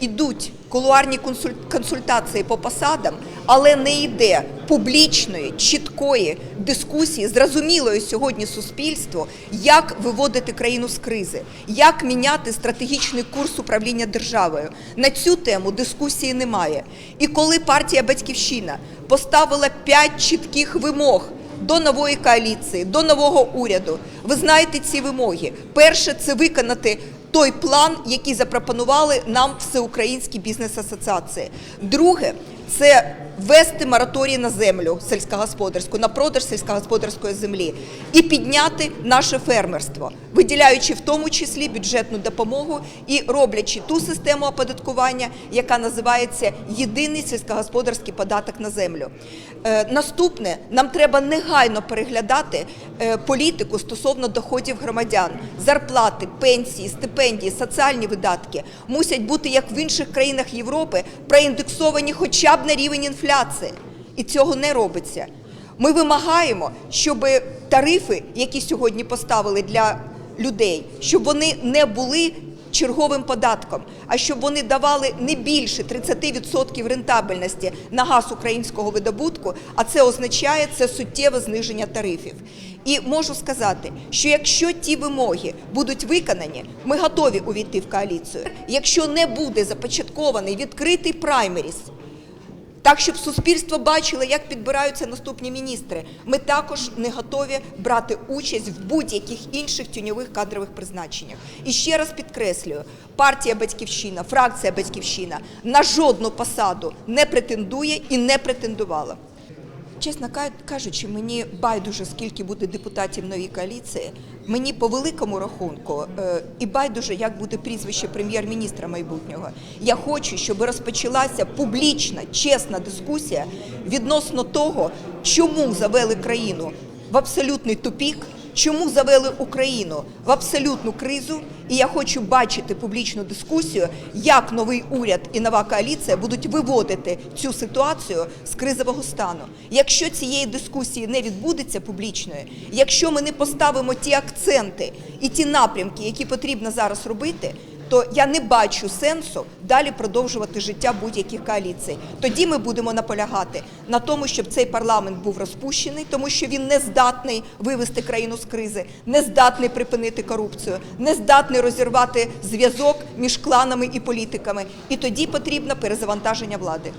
Ідуть кулуарні консуль- консультації по посадам, але не йде публічної, чіткої дискусії, зрозумілої сьогодні суспільству, як виводити країну з кризи, як міняти стратегічний курс управління державою. На цю тему дискусії немає. І коли партія Батьківщина поставила п'ять чітких вимог до нової коаліції, до нового уряду. Ви знаєте ці вимоги. Перше це виконати той план, який запропонували нам всеукраїнські бізнес-асоціації. Друге це ввести мораторій на землю сільськогосподарську, на продаж сільськогосподарської землі і підняти наше фермерство, виділяючи в тому числі бюджетну допомогу і роблячи ту систему оподаткування, яка називається єдиний сільськогосподарський податок на землю. Е, наступне нам треба негайно переглядати е, політику стосовно доходів громадян, зарплати, пенсії, стипендії, соціальні видатки мусять бути як в інших країнах Європи проіндексовані хоча б на рівень інфляції, і цього не робиться. Ми вимагаємо, щоб тарифи, які сьогодні поставили для людей, щоб вони не були черговим податком, а щоб вони давали не більше 30% рентабельності на газ українського видобутку, а це означає це суттєве зниження тарифів. І можу сказати, що якщо ті вимоги будуть виконані, ми готові увійти в коаліцію. Якщо не буде започаткований відкритий праймеріс, так, щоб суспільство бачило, як підбираються наступні міністри. Ми також не готові брати участь в будь-яких інших тіньових кадрових призначеннях. І ще раз підкреслюю: партія Батьківщина, фракція Батьківщина на жодну посаду не претендує і не претендувала. Чесно кажучи, мені байдуже, скільки буде депутатів новій коаліції. Мені по великому рахунку е, і байдуже, як буде прізвище прем'єр-міністра майбутнього. Я хочу, щоб розпочалася публічна, чесна дискусія відносно того, чому завели країну в абсолютний тупік, чому завели Україну в абсолютну кризу. І я хочу бачити публічну дискусію, як новий уряд і нова коаліція будуть виводити цю ситуацію з кризового стану. Якщо цієї дискусії не відбудеться публічної, якщо ми не поставимо ті акценти і ті напрямки, які потрібно зараз робити. То я не бачу сенсу далі продовжувати життя будь-яких коаліцій. Тоді ми будемо наполягати на тому, щоб цей парламент був розпущений, тому що він не здатний вивести країну з кризи, не здатний припинити корупцію, не здатний розірвати зв'язок між кланами і політиками. І тоді потрібно перезавантаження влади.